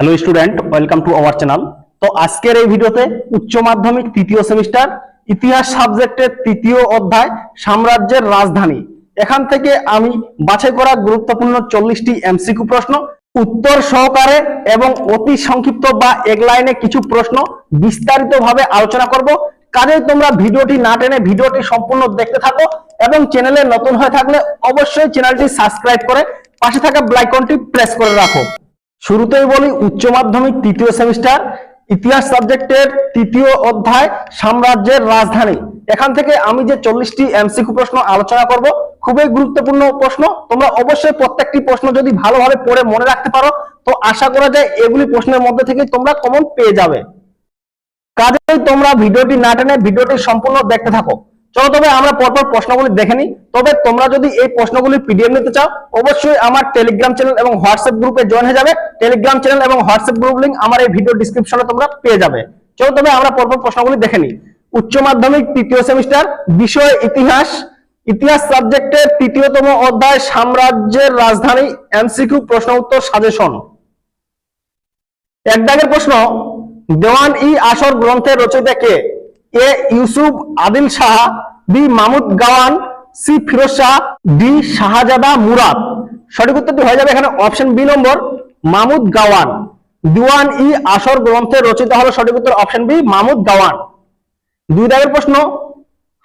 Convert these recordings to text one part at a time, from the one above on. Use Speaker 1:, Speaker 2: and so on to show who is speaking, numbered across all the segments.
Speaker 1: Hello student welcome to our channel তো আজকের এই ভিডিওতে উচ্চ মাধ্যমিক তৃতীয় সেমিস্টার ইতিহাস সাবজেক্টের তৃতীয় অধ্যায়, সাম্রাজ্যের রাজধানী। এখান থেকে আমি বাছাই করা গুরুত্বপূর্ণ চল্লিশটি এমসিকিউ প্রশ্ন, উত্তর সহকারে এবং অতি সংক্ষিপ্ত বা এক লাইনে কিছু প্রশ্ন বিস্তারিতভাবে আলোচনা করব। কাজেই তোমরা ভিডিওটি না টেনে ভিডিওটি সম্পূর্ণ দেখতে থাকো এবং চ্যানেলে নতুন হয়ে থাকলে অবশ্যই চ্যানেলটি সাবস্ক্রাইব করে পাশে থাকা ব্লাইকনটি প্রেস করে রাখো। শুরুতেই বলি উচ্চ মাধ্যমিক তৃতীয় সেমিস্টার, ইতিহাস সাবজেক্টের তৃতীয় অধ্যায়, সাম্রাজ্যের রাজধানী। এখান থেকে আমি যে চল্লিশটি এমসিকিউ প্রশ্ন আলোচনা করব, খুবই গুরুত্বপূর্ণ প্রশ্ন। তোমরা অবশ্যই প্রত্যেকটি প্রশ্ন যদি ভালোভাবে পড়ে মনে রাখতে পারো, তো আশা করা যায় এগুলি প্রশ্নের মধ্যে থেকে তোমরা কমন পেয়ে যাবে। কাজেই তোমরা ভিডিওটি না টেনে ভিডিওটি সম্পূর্ণ দেখতে থাকো। চলো তবে আমরা পরপর প্রশ্নগুলি দেখে নিই। তবে তোমরা যদি এই প্রশ্নগুলি পিডিএফ নিতে চাও, অবশ্যই আমার টেলিগ্রাম চ্যানেল এবং হোয়াটসঅ্যাপ গ্রুপে জয়েন হয়ে যাবে। টেলিগ্রাম চ্যানেল এবং হোয়াটসঅ্যাপ গ্রুপ লিংক আমার এই ভিডিও ডিসক্রিপশনে তোমরা পেয়ে যাবে। চলো তবে আমরা পরপর প্রশ্নগুলি দেখে নিই। উচ্চ মাধ্যমিক তৃতীয় সেমিস্টার বিষয়, ইতিহাস। ইতিহাস সাবজেক্টের তৃতীয়তম অধ্যায়, সাম্রাজ্যের রাজধানী এমসিকিউ প্রশ্ন উত্তর সাজেশন এক দাগের প্রশ্ন, দেওয়ান ই আসর গ্রন্থের রচয়িতা কে? A Yusuf, Adil Shah, B Mahmud Gawan, C Firoz Shah, D Shahzada Murad. সঠিক উত্তরটি হয়ে যাবে এখানে option B number, Mahmud Gawan. দিওয়ান ই আসর গ্রন্থে রচিত হলো সঠিক উত্তর অপশন বি, মামুদ গাওয়ান। দুই দাগের প্রশ্ন,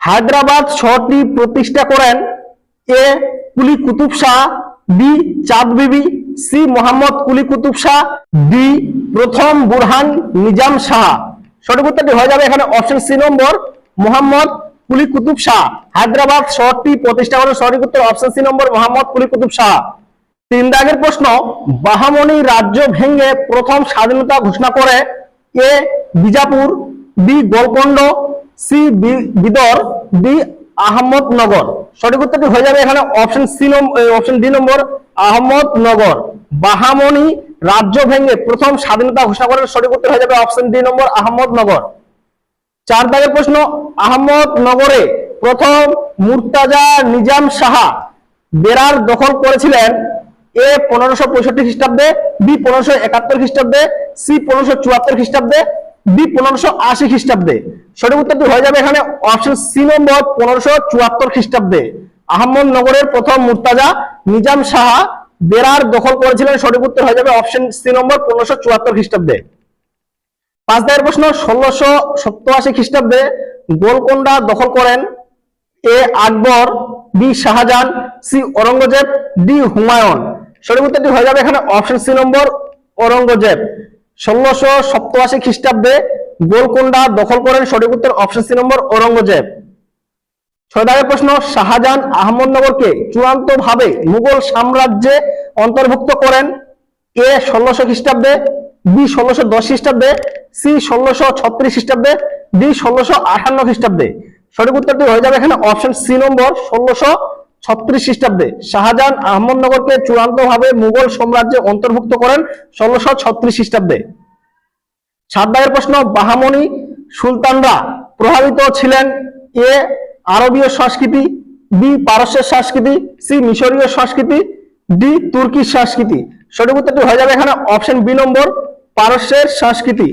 Speaker 1: হায়দ্রাবাদ শহরটি প্রতিষ্ঠা করেন A Quli Qutb Shah, B Chand Bibi, C Mohammad Quli Qutb Shah, D প্রথম বুরহান নিজাম শাহ। সঠিক উত্তরটি হয়ে যাবে এখানে option C number. Mohammad Quli Qutb Shah. Hyderabad শহরটি প্রতিষ্ঠা করেন সঠিক উত্তর option C number, Mohammad Quli Qutb Shah. তিন দাগের প্রশ্ন, বাহামনি রাজ্য ভেঙে প্রথম স্বাধীনতা ঘোষণা করে A Bijapur, B Golconda, C B- Bidar, D Ahmednagar. সঠিক উত্তরটি হয়ে যাবে এখানে option C option D number, Ahmednagar. Bahmani রাজ্য ভেঙে প্রথম স্বাধীনতা ঘোষণা করেন সঠিক উত্তর হয়ে যাবে অপশন ডি নম্বর আহমদনগর চার দাগের প্রশ্ন আহমদনগরে প্রথম মুর্তাজা নিজাম সাহা বেরার দখল করেছিলেন এ পনেরোশো পঁয়ষট্টি খ্রিস্টাব্দে, বি পনেরোশো একাত্তর খ্রিস্টাব্দে, সি পনেরোশো চুয়াত্তর খ্রিস্টাব্দে বি পনেরোশো আশি খ্রিস্টাব্দে। সঠিক উত্তরটি হয়ে যাবে এখানে অপশন সি নম্বর, পনেরোশো চুয়াত্তর খ্রিস্টাব্দে। আহমদনগরের প্রথম মুর্তাজা নিজাম সাহা বেরার দখল করেছিলেন, সঠিক উত্তর হয়ে যাবে অপশন সি নম্বর, পনেরোশো চুয়াত্তর খ্রিস্টাব্দে। পাঁচ দাগের প্রশ্ন, ষোলোশো সপ্তআশি খ্রিস্টাব্দে গোলকোন্ডা দখল করেন A Akbar, B Shah Jahan, C Aurangzeb, D Humayun. সঠিক উত্তরটি হয়ে যাবে এখানে অপশন সি নম্বর, ঔরঙ্গজেব। ষোলোশো সপ্তআশি খ্রিস্টাব্দে গোলকোন্ডা দখল করেন, সঠিক উত্তর অপশন সি নম্বর, ঔরঙ্গজেব। ছয় প্রশ্ন, শাহজাহান আহমদনগরকে চূড়ান্ত ভাবে মুঘল সাম্রাজ্যে অন্তর্ভুক্ত করেন এ ষোলোশো খ্রিস্টাব্দে, বি ষোলোশো দশ খ্রিস্টাব্দে, সি ষোলোশো ছত্রিশ খ্রিস্টাব্দে, ডি ষোলোশো আঠান্ন খ্রিস্টাব্দে। সঠিক উত্তরটি হয়ে যাবে এখানে অপশন সি নম্বর, ষোলোশো ছত্রিশ খ্রিস্টাব্দে। শাহজাহান আহমদনগরকে চূড়ান্ত ভাবে মুঘল সাম্রাজ্যে অন্তর্ভুক্ত করেন ষোলোশো ছত্রিশ খ্রিস্টাব্দে। সাত প্রশ্ন, বাহামনি সুলতানরা প্রভাবিত ছিলেন এ আরবীয় সংস্কৃতি, বি পারস্যের সংস্কৃতি, সি মিশরীয় সংস্কৃতি, ডি তুর্কির সংস্কৃতি। সঠিক উত্তরটি হয়ে যাবে এখানে অপশন বি নম্বর, পারস্যের সংস্কৃতি।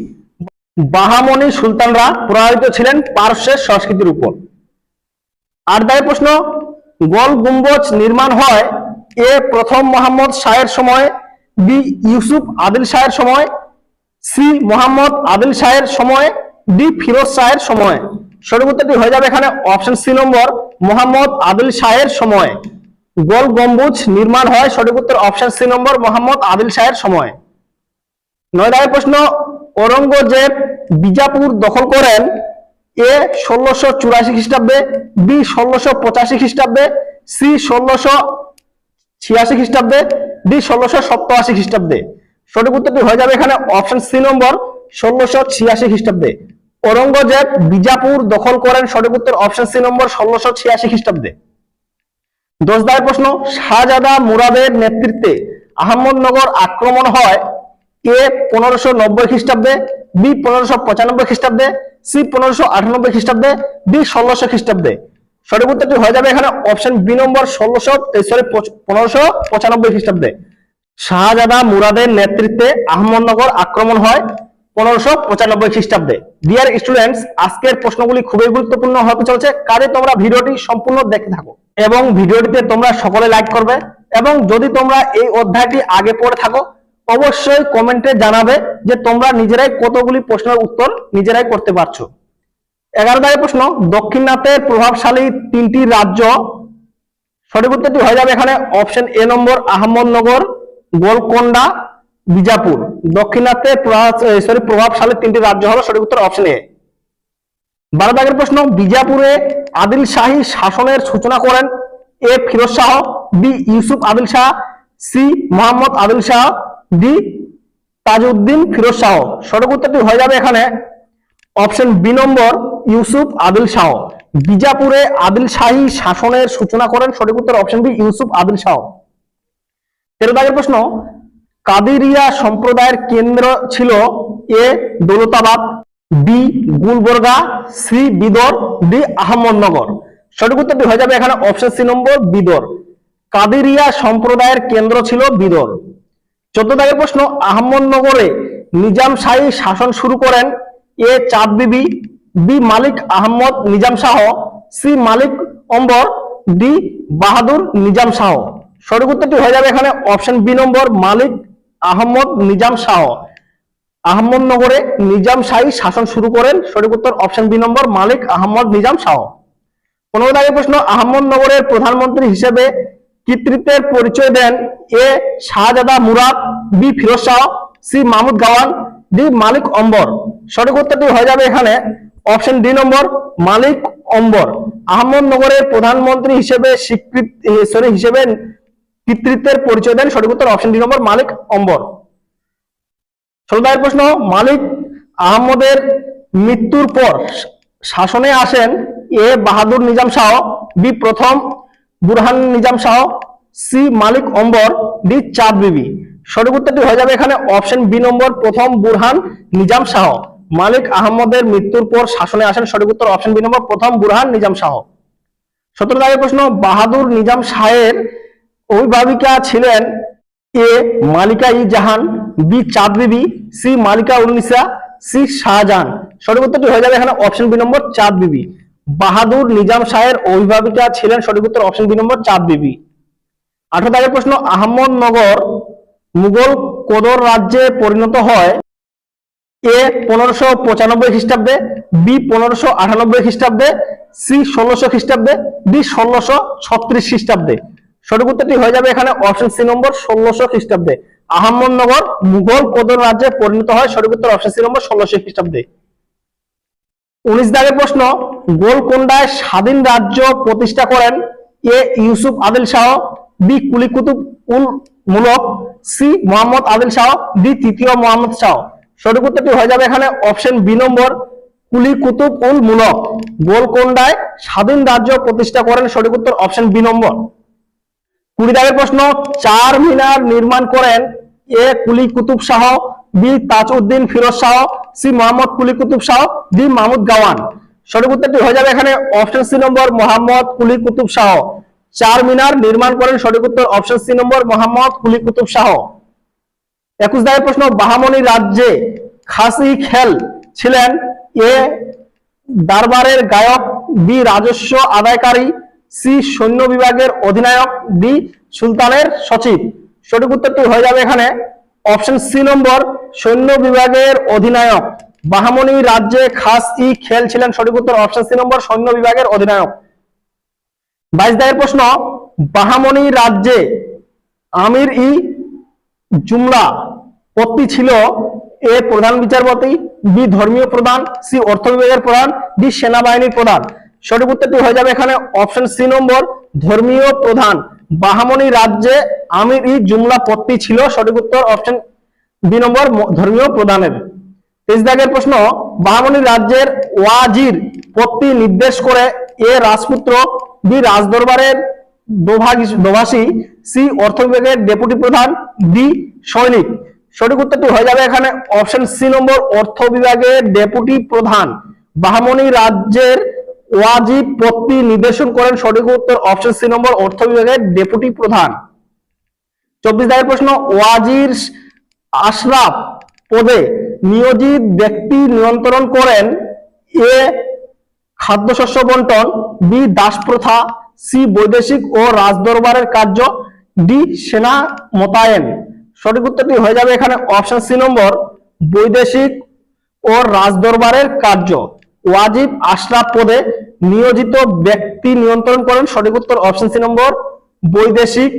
Speaker 1: বাহামনি সুলতানরা প্রভাবিত ছিলেন পারস্যের সংস্কৃতির উপর। আট দাগের প্রশ্ন, গোল গুম্বজ নির্মাণ হয় এ প্রথম মোহাম্মদ শাহের সময়, বি ইউসুফ আদিল শাহের সময়, সি মোহাম্মদ আদিল শাহের সময়, ডি ফিরোজ শাহের সময়। সঠিক উত্তরটি হয়ে যাবে এখানে option C number Mohammad Adil শাহের সময়। গোল গম্বুজ নির্মাণ হয় সঠিক উত্তর option C number Mohammad Adil শাহের সময়। নয় প্রশ্ন, ঔরঙ্গজেব বিজাপুর দখল করেন এ ষোলোশো চুরাশি খ্রিস্টাব্দে, বি ষোলোশো পঁচাশি খ্রিস্টাব্দে, সি ষোলোশো ছিয়াশি খ্রিস্টাব্দে, ডি ষোলোশো সপ্তআশি খ্রিস্টাব্দে। সঠিক উত্তরটি হয়ে যাবে এখানে অপশন সি নম্বর ষোলোশো ছিয়াশি খ্রিস্টাব্দে। ঔরঙ্গজেব বিজাপুর দখল করেন সঠিক উত্তর অপশন সি নম্বর ষোলোশো ছিয়াশি খ্রিস্টাব্দে। দশ দায়ের প্রশ্ন, শাহজাদা মুরাদের নেতৃত্বে আহমদনগর আক্রমণ হয় এ পনেরোশো নব্বই খ্রিস্টাব্দে, বি পনেরোশো পঁচানব্বই খ্রিস্টাব্দে, সি পনেরোশো আটানব্বই খ্রিস্টাব্দে, ডি ষোলোশো খ্রিস্টাব্দে। সঠিক উত্তরটি হয়ে যাবে এখানে অপশন বি নম্বর ষোলোশো সরি পনেরোশো পঁচানব্বই খ্রিস্টাব্দে। শাহজাদা মুরাদের নেতৃত্বে আহমদনগর আক্রমণ হয় পনেরোশো পঁচানব্বই খ্রিস্টাব্দে। ডিয়ার স্টুডেন্টস আজকের প্রশ্নগুলি খুবই গুরুত্বপূর্ণ হতে চলছে কাজে তোমরা ভিডিওটি সম্পূর্ণ দেখতে থাকো এবং ভিডিওটিতে তোমরা সকলে লাইক করবে এবং যদি তোমরা এই অধ্যায়টি আগে পড়ে থাকো, অবশ্যই কমেন্টে জানাবে যে তোমরা নিজেরাই কতগুলি প্রশ্নের উত্তর নিজেরাই করতে পারছ। এগারো দাগের প্রশ্ন দক্ষিণাতের প্রভাবশালী তিনটি রাজ্য, সঠিক উত্তরটি হয়ে যাবে এখানে option A number Ahmednagar, Golconda Bijapur দক্ষিণাত্যে sorry প্রভাবশালী তিনটি রাজ্য হলো সঠিক উত্তর অপশন এ বারো দাগের প্রশ্ন, বিজাপুরে আদিল শাহী শাসনের সূচনা করেন A Firoz Shah, B Yusuf Adil Shah, C Mohammad Adil Shah, D Tajuddin Firoz Shah. সঠিক উত্তরটি হয়ে যাবে এখানে। Option B number, Yusuf Adil Shah. বিজাপুরে Adil Shahi শাসনের সূচনা করেন, সঠিক উত্তর অপশন বি ইউসুফ আদিল শাহ। তেরো দাগের প্রশ্ন কাদিরিয়া সম্প্রদায়ের কেন্দ্র ছিল A Daulatabad, B Gulbarga, C Bidar, D Ahmednagar. সঠিক উত্তরটি হয়ে যাবে এখানে option C number, Bidar. Qadiriyya সম্প্রদায়ের কেন্দ্র ছিল বিদর। চোদ্দ দাগের প্রশ্ন, আহমদনগরে নিজাম শাহী শাসন শুরু করেন A Chand Bibi, B Malik Ahmad Nizam Shah, C Malik Ambar, D Bahadur Nizam Shah. সঠিক উত্তরটি হয়ে যাবে এখানে option B number, Malik Ahmad Nizam Shah. আহমদনগরে Nizam Shahi শাসন শুরু করেন। সঠিক উত্তর option B number, Malik Ahmad Nizam Shah. পনেরো দাগের প্রশ্ন আহমদনগরের প্রধানমন্ত্রী হিসেবে কৃতিত্বের পরিচয় দেন A Shahzada Murad, B Firoz Shah, C Mahmud Gawan, D Malik Ambar. সঠিক উত্তরটি হয়ে যাবে এখানে। অপশন ডি নম্বর, মালিক অম্বর। আহমদনগরের প্রধানমন্ত্রী হিসেবে স্বীকৃতি সরি হিসেবে কৃতিত্বের পরিচয় দেন। সঠিক উত্তর অপশন ডি নম্বর, মালিক অম্বর। ষোলো দাগের প্রশ্ন, মালিক আহমদের মৃত্যুর পর শাসনে আসেন এ বাহাদুর নিজাম শাহ, বি প্রথম বুরহান নিজাম শাহ, সি মালিক অম্বর, ডি চাঁদ বিবি। সঠিক উত্তরটি হয়ে যাবে এখানে অপশন বি নম্বর, প্রথম বুরহান নিজাম শাহ। মালিক আহমদের মৃত্যুর পর শাসনে আসেন। সঠিক উত্তর অপশন বি নম্বর, প্রথম বুরহান নিজাম শাহ। সতেরো দাগের প্রশ্ন, বাহাদুর নিজাম শাহের অভিভাবিকা ছিলেন এ মালিকা ই Jahan, B Chand Bibi C Malika Unnisa C Shah Jahan. সঠিক উত্তরটি হয়ে যাবে এখানে অপশন বি নম্বর চাঁদ বিবি বাহাদুর নিজাম শাহের অভিভাবিকা ছিলেন, সঠিক উত্তর অপশন বি নম্বর চাঁদ বিবি আঠারো দাগের প্রশ্ন, আহমদনগর মুঘল কোদর রাজ্যে পরিণত হয় এ পনেরোশো পঁচানব্বই খ্রিস্টাব্দে, বি পনেরোশো আটানব্বই খ্রিস্টাব্দে, সি ষোলোশো খ্রিস্টাব্দে, ডি ষোলোশো ছত্রিশ খ্রিস্টাব্দে। সঠিক উত্তরটি হয়ে যাবে এখানে অপশন সি নম্বর ষোলোশো খ্রিস্টাব্দে। আহমদনগর, মুঘল কোদর রাজ্যে পরিণত হয়, সঠিক উত্তর অপশন সি নম্বর ষোলোশো খ্রিস্টাব্দে। উনিশ দাগের প্রশ্ন, গোলকোন্ডায় স্বাধীন রাজ্য প্রতিষ্ঠা করেন A Yusuf Adil Shah, B Quli Qutb ul Mulk, C Mohammad Adil Shah, D তৃতীয় মোহাম্মদ শাহ। সঠিক উত্তরটি হয়ে যাবে এখানে option B number Quli Qutb ul Mulk. গোলকোন্ডায় স্বাধীন রাজ্য প্রতিষ্ঠা করেন, সঠিক উত্তর অপশন বি নম্বর কুড়ি দাগের প্রশ্ন, চার মিনার নির্মাণ করেন A Quli Qutb Shah, B Tajuddin Firoz Shah, C Mohammad Quli Qutb Shah, D Mahmud Gawan. সঠিক উত্তরটি হয়ে যাবে এখানে option C number Mohammad Quli Qutb Shah. Char Minar নির্মাণ করেন, সঠিক উত্তর option C number Mohammad Quli Qutb Shah. একুশ দাগের প্রশ্ন, বাহামনি রাজ্যে খাসি খেল ছিলেন? এ দরবারের গায়ক, বি রাজস্ব আদায়কারী, সি সৈন্য বিভাগের অধিনায়ক, ডি সুলতানের সচিব। সঠিক উত্তরটি হয়ে যাবে এখানে। অপশন সি নম্বর, সৈন্য বিভাগের অধিনায়ক। বাহামনি রাজ্যে খাস ই খেল ছিলেন। সঠিক উত্তর অপশন সি নম্বর, সৈন্য বিভাগের অধিনায়ক। বাইশ দায়ের প্রশ্ন, বাহামনি রাজ্যে আমির ই জুমলা পত্নী ছিল এ প্রধান বিচারপতি, বি ধর্মীয় প্রধান, সি অর্থ বিভাগের প্রধান, ডি সেনাবাহিনীর প্রধান। সঠিক উত্তরটি হয়ে যাবে এখানে। অপশন সি নম্বর, ধর্মীয় প্রধান। বাহামনি রাজ্যে আমির জুমলা পত্নী ছিল সঠিক উত্তর অপশন বি নম্বর ধর্মীয় প্রধানের তেইশ দাগের প্রশ্ন, বাহামনি রাজ্যের ওয়াজির পত্নী নির্দেশ করে এ রাজপুত্র বি রাজদরবারের দোভাষী, সি অর্থ বিভাগের ডেপুটি প্রধান, ডি সৈনিক। সঠিক উত্তরটি হয়ে যাবে এখানে অপশন সি নম্বর অর্থ বিভাগের ডেপুটি প্রধান। বাহামনি রাজ্যের ওয়াজিব পত্নী নির্দেশন করেন সঠিক উত্তর অপশন সি নম্বর, অর্থ বিভাগের ডেপুটি প্রধান। চব্বিশ দাগের প্রশ্ন, ওয়াজির আশরাফ পদে নিয়োজিত ব্যক্তি নিয়ন্ত্রণ করেন এ খাদ্যশস্য বন্টন, বি দাস প্রথা সি বৈদেশিক ও রাজদরবারের কার্য, ডি সেনা মোতায়েন। সঠিক উত্তরটি হয়ে যাবে এখানে অপশন সি নম্বর, বৈদেশিক ও রাজদরবারের কার্য। ওয়াজিব আশরাফ পদে নিয়োজিত ব্যক্তি নিয়ন্ত্রণ করেন। সঠিক উত্তর অপশন সি নম্বর, বৈদেশিক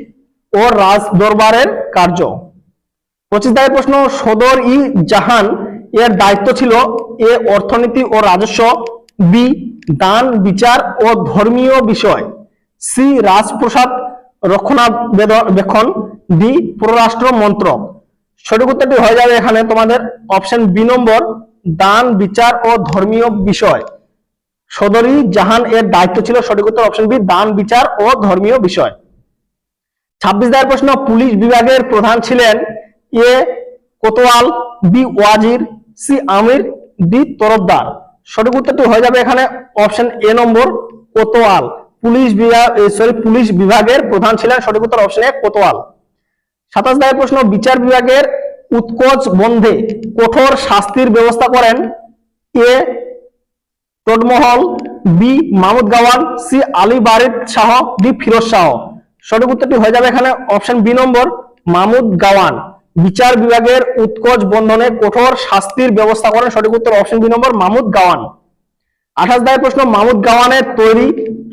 Speaker 1: ও রাজদরবারের কার্য। পঁচিশ দাগের প্রশ্ন, সদর ই জাহান এর দায়িত্ব ছিল এ অর্থনীতি ও রাজস্ব, বি দান, বিচার ও ধর্মীয় বিষয়, সি রাজপ্রসাদ রক্ষণাবেক্ষণ, ডি পররাষ্ট্র মন্ত্রক। সঠিক উত্তরটি হয়ে যাবে এখানে। তোমাদের অপশন বি নম্বর দান, বিচার ও ধর্মীয় বিষয়। সদরি জাহান এর দায়িত্ব ছিল সঠিক উত্তর অপশন বি, দান, বিচার ও ধর্মীয় বিষয়। ছাব্বিশ দায়ের প্রশ্ন, পুলিশ বিভাগের প্রধান ছিলেন এ কোতোয়াল বি ওয়াজির, সি আমির, ডি তরফদার। সঠিক উত্তরটি হয়ে যাবে এখানে অপশন এ নম্বর, কোতোয়াল। পুলিশ বিভাগ সরি, পুলিশ বিভাগের প্রধান ছিলেন সঠিক উত্তর অপশন এ কোতোয়াল। সাতাশ দায়ের প্রশ্ন, বিচার বিভাগের উৎকোচ বন্ধে কঠোর শাস্তির ব্যবস্থা করেন A টোটমহল B Mahmud Gawan C Ali Barid Shah, D Firoz Shah. সঠিক উত্তরটি হয়ে যাবে এখানে option B number, Mahmud Gawan বিচার বিভাগের উৎকোচ বন্ধনে কঠোর শাস্তির ব্যবস্থা করেন। সঠিক উত্তর option B number, Mahmud Gawan আঠাশ দায়ের প্রশ্ন, মাহমুদ গাওয়ানের তৈরি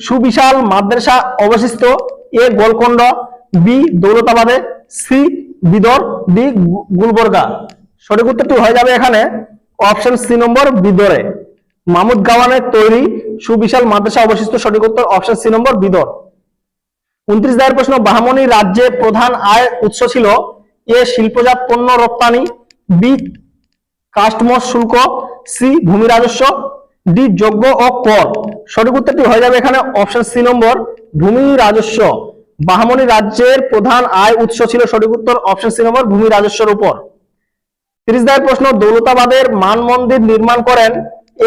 Speaker 1: সুবিশাল মাদ্রাসা অবশিষ্ট এ গোলকন্ড বি দৌলতাবাদে সি বিদর ডি গুলবর্গা। সঠিক উত্তরটি হয়ে যাবে এখানে। অপশন সি নম্বর, বিদরে। মাহমুদ গাওয়ানের তৈরি সুবিশাল মাদ্রাসা অবশিষ্ট সঠিক উত্তর অপশন সি নম্বর, বিদর। উনত্রিশ দায়ের প্রশ্ন বাহামনি রাজ্যে প্রধান আয় উৎস ছিল এ শিল্পজাত পণ্য রপ্তানি বি কাস্টমস শুল্ক সি ভূমি রাজস্ব ডি যোগ্য ও কর। সঠিক উত্তরটি হয়ে যাবে এখানে অপশন সি নম্বর, ভূমি রাজস্ব। বাহামনি রাজ্যের প্রধান আয় উৎস ছিল সঠিক উত্তর অপশন সি নম্বর, ভূমি রাজস্বের উপর। তিরিশ দায়ের প্রশ্ন, দৌলতাবাদের মান মন্দির নির্মাণ করেন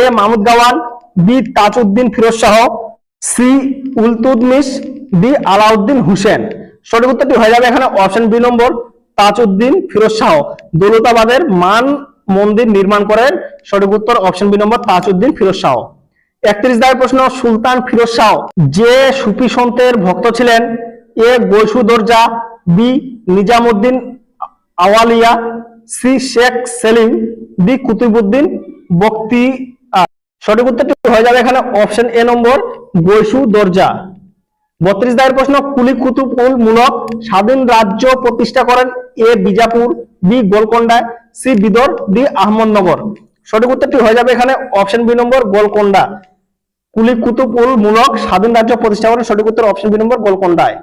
Speaker 1: A Mahmud Gawan, B Tajuddin Firoz Shah, C Iltutmish D Alauddin Husain. সঠিক উত্তরটি হয়ে যাবে এখানে option B number, Tajuddin Firoz Shah. দৌলতাবাদের মান মন্দির নির্মাণ করেন সঠিক উত্তর option B number, Tajuddin Firoz Shah. একত্রিশ দায়ের প্রশ্ন, সুলতান ফিরোজ শাহ যে সুফি সন্তের ভক্ত ছিলেন A Gesu Daraz B Nizamuddin Auliya, C Sheikh Salim, D Qutbuddin Bakhtiyar সঠিক উত্তরটি হয়ে যাবে এখানে অপশন এ নম্বর গৈসু দরজা বত্রিশ দায়ের প্রশ্ন, কুলি কুতুব উল মূলক স্বাধীন রাজ্য প্রতিষ্ঠা করেন এ বিজাপুর, বি গোলকোন্ডায়, সি বিদর, ডি আহমদনগর। সঠিক উত্তরটি হয়ে যাবে এখানে অপশন বি নম্বর, গোলকোন্ডা। কুলি কুতুবুল মূলক স্বাধীন রাজ্য প্রতিষ্ঠা করেন, সঠিক উত্তর অপশন বি নম্বর, গোলকোন্ডায়।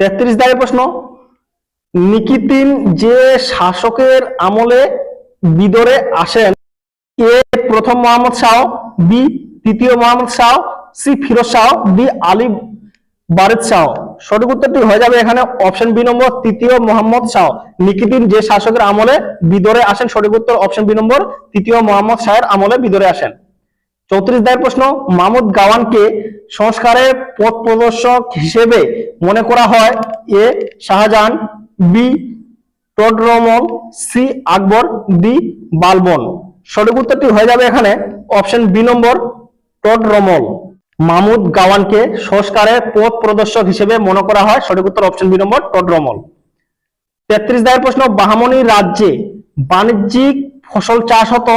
Speaker 1: তেত্রিশ দায়ের প্রশ্ন। নিকিতিন যে শাসকের আমলে বিদরে আসেন, এ প্রথম মোহাম্মদ শাহ, বি তৃতীয় মোহাম্মদ শাহ, সি ফিরোজ শাহ, ডি আলী বারেদ শাহ। সঠিক উত্তরটি হয়ে যাবে এখানে অপশন বি নম্বর, তৃতীয় মোহাম্মদ শাহ। নিকিতিন যে শাসকের আমলে বিদরে আসেন, সঠিক উত্তর অপশন বি নম্বর, তৃতীয় মোহাম্মদ শাহের আমলে বিদরে আসেন। চৌত্রিশ দায়ের প্রশ্ন মাহমুদ গাওয়ানকে সংস্কারের পথ প্রদর্শক হিসেবে মনে করা হয় A Shah Jahan, B Todar Mal, C Akbar, D Balban. সঠিক উত্তরটি হয়ে যাবে এখানে, option B number, Todar Mal. Mahmud গাওয়ানকে সংস্কারের পথ প্রদর্শক হিসেবে মনে করা হয়, সঠিক উত্তর অপশন বি নম্বর, টডরমল। তেত্রিশ দায়ের প্রশ্ন, বাহামনি রাজ্যে বাণিজ্যিক ফসল চাষ হতো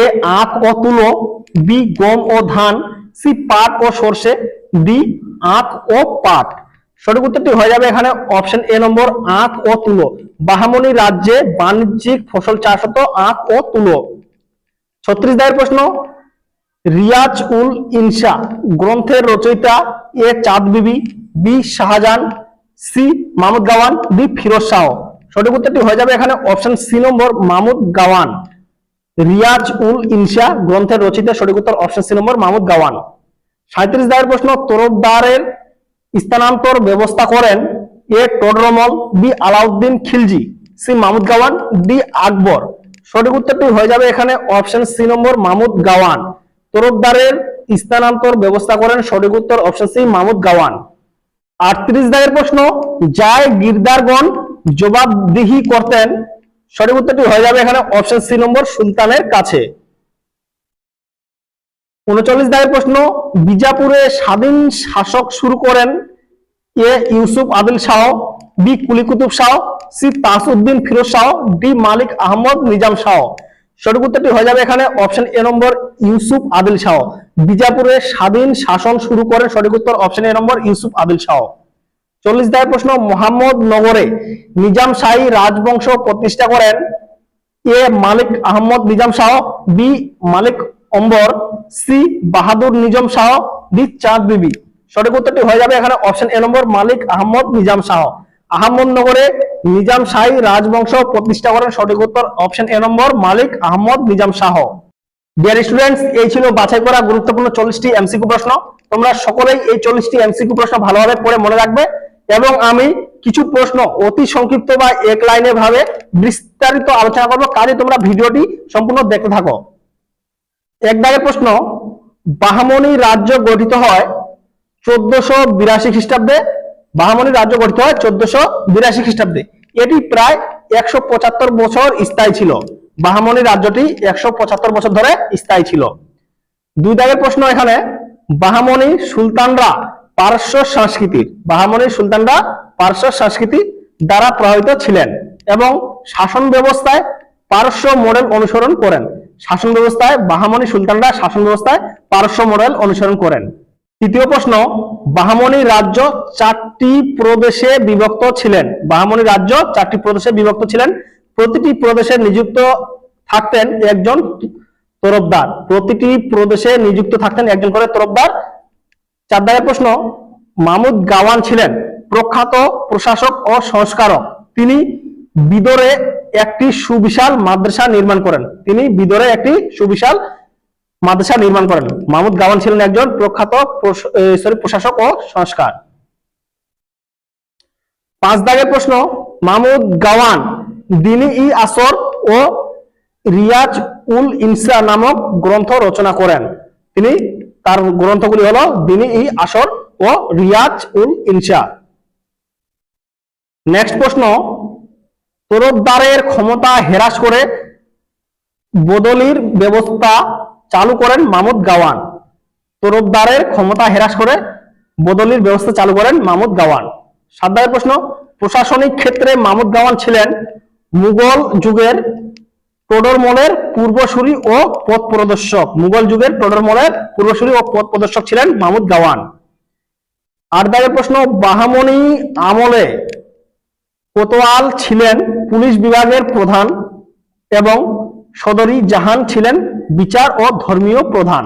Speaker 1: এ আখ ও তুলো, বি গম ও ধান, সি পাট ও সর্ষে, ডি আখ ও পাট। সঠিক উত্তরটি হয়ে যাবে এখানে অপশন এ নম্বর, আখ ও তুলো। বাহামনি রাজ্যে বাণিজ্যিক ফসল চাষ হতো আখ ও তুলো। ছত্রিশ দায়ের প্রশ্ন রিয়াজ উল ইনসা, গ্রন্থের রচয়িতা A Chand Bibi, B Shah Jahan, C Mahmud Gawan, D Firoz Shah. সঠিক উত্তরটি হয়ে যাবে এখানে option C number Mahmud Gawan. Riyaz ul Insha গ্রন্থের রচিত সঠিক উত্তর option C number Mahmud Gawan. সাঁত্রিশ দায়ের প্রশ্ন, তরফদারের স্থানান্তর ব্যবস্থা করেন A Todar Mal B Alauddin Khilji. C Mahmud Gawan, D Akbar. সঠিক উত্তরটি হয়ে যাবে এখানে option C number Mahmud Gawan. তরফদারের স্থানান্তর ব্যবস্থা করেন সঠিক উত্তর অপশন সি মাহমুদ গাওয়ান। আটত্রিশ দাগের প্রশ্ন যায় গিরদারগণ জবাবদিহি করতেন সঠিক উত্তরটি হয়ে যাবে এখানে অপশন সি নম্বর সুলতানের কাছে। উনচল্লিশ দাগের প্রশ্ন, বিজাপুরে স্বাধীন শাসক শুরু করেন A Yusuf Adil Shah, B Quli Qutb Shah, C Tajuddin Firoz Shah, D Malik Ahmad Nizam Shah. সঠিক উত্তরটি হয়ে যাবে এখানে option A number Yusuf Adil Shah. বিজাপুরে স্বাধীন শাসন শুরু করেন, সঠিক উত্তর option A number Yusuf Adil Shah. চল্লিশ দায়ের প্রশ্ন, মোহাম্মদ নগরে নিজাম শাহী রাজবংশ প্রতিষ্ঠা করেন A Malik Ahmad Nizam Shah, B Malik Ambar, C Bahadur Nizam Shah, D Chand Bibi. সঠিক উত্তরটি হয়ে যাবে এখানে option A number, Malik Ahmad Nizam Shah. আহমদনগরে Nizam Shahi রাজবংশ প্রতিষ্ঠা করেন, সঠিক উত্তর option A number, Malik Ahmad Nizam Shah. Dear students এই ছিল বাছাই করা গুরুত্বপূর্ণ চল্লিশটি এমসিকিউ প্রশ্ন। তোমরা সকলেই এই চল্লিশটি এমসিকিউ প্রশ্ন ভালোভাবে পড়ে মনে রাখবে। এবং আমি কিছু প্রশ্ন অতি সংক্ষিপ্ত বা এক লাইনে ভাবে বিস্তারিত আলোচনা করব। কাজে তোমরা ভিডিওটি সম্পূর্ণ দেখতে থাকো। এক দাগের প্রশ্ন, বাহামনি রাজ্য গঠিত হয় চোদ্দশো বিরাশি খ্রিস্টাব্দে? বাহামনি রাজ্য গঠিত হয় চোদ্দশো বিরাশি খ্রিস্টাব্দে। এটি প্রায় একশো পঁচাত্তর বছর স্থায়ী ছিল। বাহামনি রাজ্যটি একশো পঁচাত্তর বছর ধরে স্থায়ী ছিল। দুই দাগের প্রশ্ন এখানে, বাহামনি সুলতানরা পারস্য সংস্কৃতির বাহামনি সুলতানরা পারস্য সংস্কৃতি দ্বারা প্রভাবিত ছিলেন এবং শাসন ব্যবস্থায় পারস্য মডেল অনুসরণ করেন। শাসন ব্যবস্থায় বাহামনি সুলতানরা শাসন ব্যবস্থায় পারস্য মডেল অনুসরণ করেন। তৃতীয় প্রশ্ন, বাহামনি রাজ্য চারটি প্রদেশে বিভক্ত ছিলেন। বাহামনি রাজ্য চারটি প্রদেশে বিভক্ত ছিলেন। প্রতিটি প্রদেশে নিযুক্ত থাকতেন একজন তরফদার। প্রতিটি প্রদেশে নিযুক্ত থাকতেন একজন করে তরফদার। চার দাগের প্রশ্ন, মামুদ গাওয়ান ছিলেন প্রখ্যাত প্রশাসক ও সংস্কারক। তিনি বিদরে একটি সুবিশাল মাদ্রাসা নির্মাণ করেন। তিনি বিদরে একটি সুবিশাল মাদ্রাসা নির্মাণ করেন। মাহমুদ গাওয়ান ছিলেন একজন প্রখ্যাত সরি প্রশাসক ও সংস্কার। পাঁচ দাগের প্রশ্ন মাহমুদ গাওয়ান দিনী ই আসর ও রিয়াজ উল ইনসা নামক গ্রন্থ রচনা করেন। তিনি তার গ্রন্থগুলি হলো দিনী ই আসর ও রিয়াজ উল ইনসা নেক্সট প্রশ্ন, তরফদারের ক্ষমতা হ্রাস করে বদলির ব্যবস্থা চালু করেন মামুদ গাওয়ান। তরফদারের ক্ষমতা হ্রাস করে বদলির ব্যবস্থা চালু করেন মামুদ গাওয়ান। সাত প্রশ্ন, প্রশাসনিক ক্ষেত্রে মামুদ গাওয়ান ছিলেন মুঘল যুগের টোডরমলের পূর্বসূরি ও পথ প্রদর্শক মুঘল যুগের টোডরমলের পূর্বসূরি ও পথ প্রদর্শক ছিলেন মাহমুদ গাওয়ান। আট দাগের প্রশ্ন, বাহামনি আমলে কোতোয়াল ছিলেন পুলিশ বিভাগের প্রধান এবং সদরি জাহান ছিলেন বিচার ও ধর্মীয় প্রধান।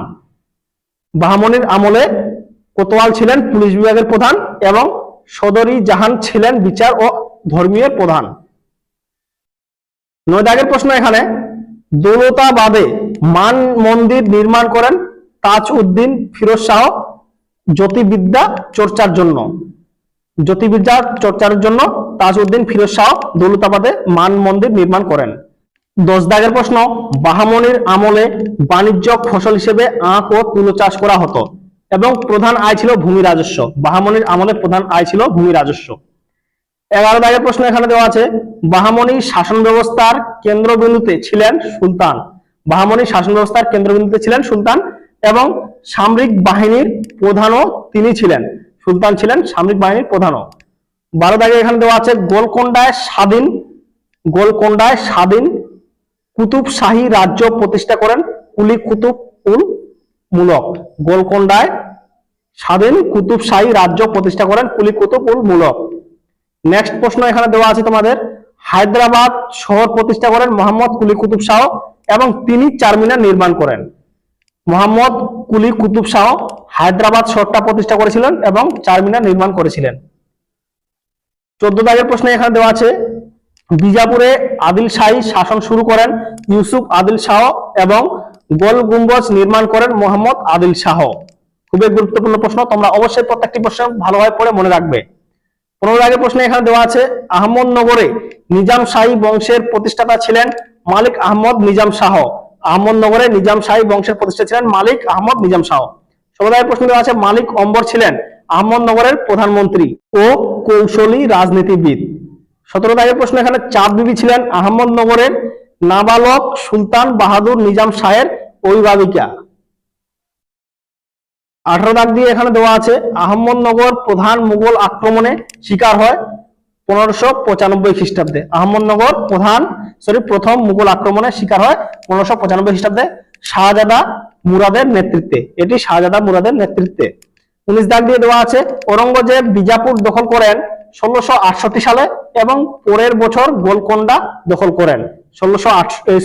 Speaker 1: বাহামনির আমলে কোতোয়াল ছিলেন পুলিশ বিভাগের প্রধান এবং সদরি জাহান ছিলেন বিচার ও ধর্মীয় প্রধান। নয় দাগের প্রশ্ন এখানে দৌলতাবাদে মান মন্দির নির্মাণ করেন তাজ উদ্দিন ফিরোজ শাহ জ্যোতিবিদ্যা চর্চার জন্য। জ্যোতিবিদ্যা চর্চার জন্য তাজউদ্দিন ফিরোজ শাহ দৌলতাবাদে মান মন্দির নির্মাণ করেন। দশ দাগের প্রশ্ন, বাহামনির আমলে বাণিজ্য ফসল হিসেবে আখ ও তুলো চাষ করা হতো এবং প্রধান আয় ছিল ভূমি রাজস্ব। বাহামনির আমলে প্রধান আয় ছিল ভূমি রাজস্ব। এগারো দাগের প্রশ্ন এখানে দেওয়া আছে, বাহামনি শাসন ব্যবস্থার কেন্দ্রবিন্দুতে ছিলেন সুলতান। বাহামনি শাসন ব্যবস্থার কেন্দ্রবিন্দুতে ছিলেন সুলতান এবং সামরিক বাহিনীর প্রধানও তিনি ছিলেন। সুলতান ছিলেন সামরিক বাহিনীর প্রধানও। বারো দাগে এখানে দেওয়া আছে, গোলকোন্ডায় স্বাধীন গোলকোন্ডায় স্বাধীন কুতুব শাহী রাজ্য প্রতিষ্ঠা করেন কুলি কুতুব উল মূলক। গোলকোন্ডায় স্বাধীন কুতুব শাহী রাজ্য প্রতিষ্ঠা করেন কুলি কুতুব উল মূলক। নেক্সট প্রশ্ন এখানে দেওয়া আছে তোমাদের। হায়দ্রাবাদ শহর প্রতিষ্ঠা করেন মোহাম্মদ কুলি কুতুব শাহ এবং তিনি চারমিনার নির্মাণ করেন। মোহাম্মদ কুলি কুতুব শাহ হায়দ্রাবাদ শহরটা প্রতিষ্ঠা করেছিলেন এবং চারমিনার নির্মাণ করেছিলেন। চোদ্দ দাগের প্রশ্ন এখানে দেওয়া আছে, বিজাপুরে আদিল শাহী শাসন শুরু করেন ইউসুফ আদিল শাহ এবং গোল গুম্বজ নির্মাণ করেন মোহাম্মদ আদিল শাহ। খুবই গুরুত্বপূর্ণ প্রশ্ন, তোমরা অবশ্যই প্রত্যেকটি প্রশ্ন ভালোভাবে পড়ে মনে রাখবে। পনেরো আগে প্রশ্ন এখানে দেওয়া আছে, আহমদনগরে নিজাম শাহী বংশের প্রতিষ্ঠাতা ছিলেন মালিক আহমদ নিজাম শাহ। আহমদনগরে নিজাম শাহী বংশের প্রতিষ্ঠা ছিলেন মালিক আহমদ নিজাম শাহ। দাগের প্রশ্ন দেওয়া আছে, মালিক অম্বর ছিলেন আহমদনগরের প্রধানমন্ত্রী ও কৌশলী রাজনীতিবিদ। সতেরো তারিখের প্রশ্ন এখানে চাঁদ বিবি ছিলেন আহমদনগরের নাবালক সুলতান বাহাদুর নিজাম শাহের অভিভাবিকা। আঠারো দাগ দিয়ে এখানে দেওয়া আছে। আহমদনগর প্রধান মুঘল আক্রমণে শিকার হয় পনেরোশো পঁচানব্বই খ্রিস্টাব্দে। আহমদনগর প্রধান সরি প্রথম মুঘল আক্রমণে শিকার হয় পনেরোশো পঁচানব্বই খ্রিস্টাব্দে শাহজাদা মুরাদের নেতৃত্বে। এটি শাহজাদা মুরাদের নেতৃত্বে। উনিশ দাগ দিয়ে দেওয়া আছে, ঔরঙ্গজেব বিজাপুর দখল করেন ষোলোশো সালে এবং পরের বছর গোলকোন্ডা দখল করেন ষোলোশো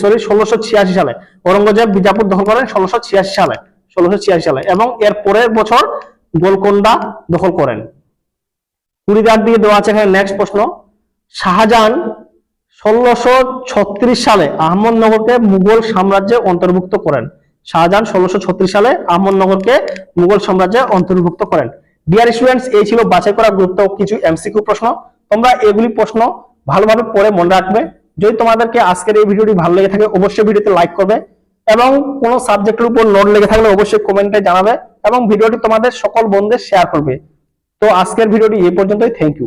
Speaker 1: সরি ষোলোশো সালে। ঔরঙ্গজেব বিজাপুর দখল করেন ষোলোশো সালে। ষোলোশো ছিয়াশি সালে এবং এর পরের বছর গোলকোন্ডা দখল করেন। কুড়ি দাগ দিয়ে দেওয়া আছে এখানে নেক্সট প্রশ্ন। শাহজাহান ষোলোশো সালে আহমদনগরকে মুঘল সাম্রাজ্যে অন্তর্ভুক্ত করেন। শাহজাহান ষোলোশো সালে আহমদনগরকে মুঘল সাম্রাজ্যে অন্তর্ভুক্ত করেন। ডিয়ার স্টুডেন্টস এই ছিল বাছাই করা গুরুত্ব কিছু এমসিকিউ প্রশ্ন। তোমরা এগুলি প্রশ্ন ভালোভাবে পড়ে মনে রাখবে। যদি তোমাদেরকে আজকের এই ভিডিওটি ভালো লেগে থাকে, অবশ্যই ভিডিওতে লাইক করবে। এবং কোনো সাবজেক্টের উপর নোট লেগে থাকলে অবশ্যই কমেন্টে জানাবে এবং ভিডিওটি তোমাদের সকল বন্ধুদের শেয়ার করবে। তো আজকের ভিডিওটি এই পর্যন্তই। Thank you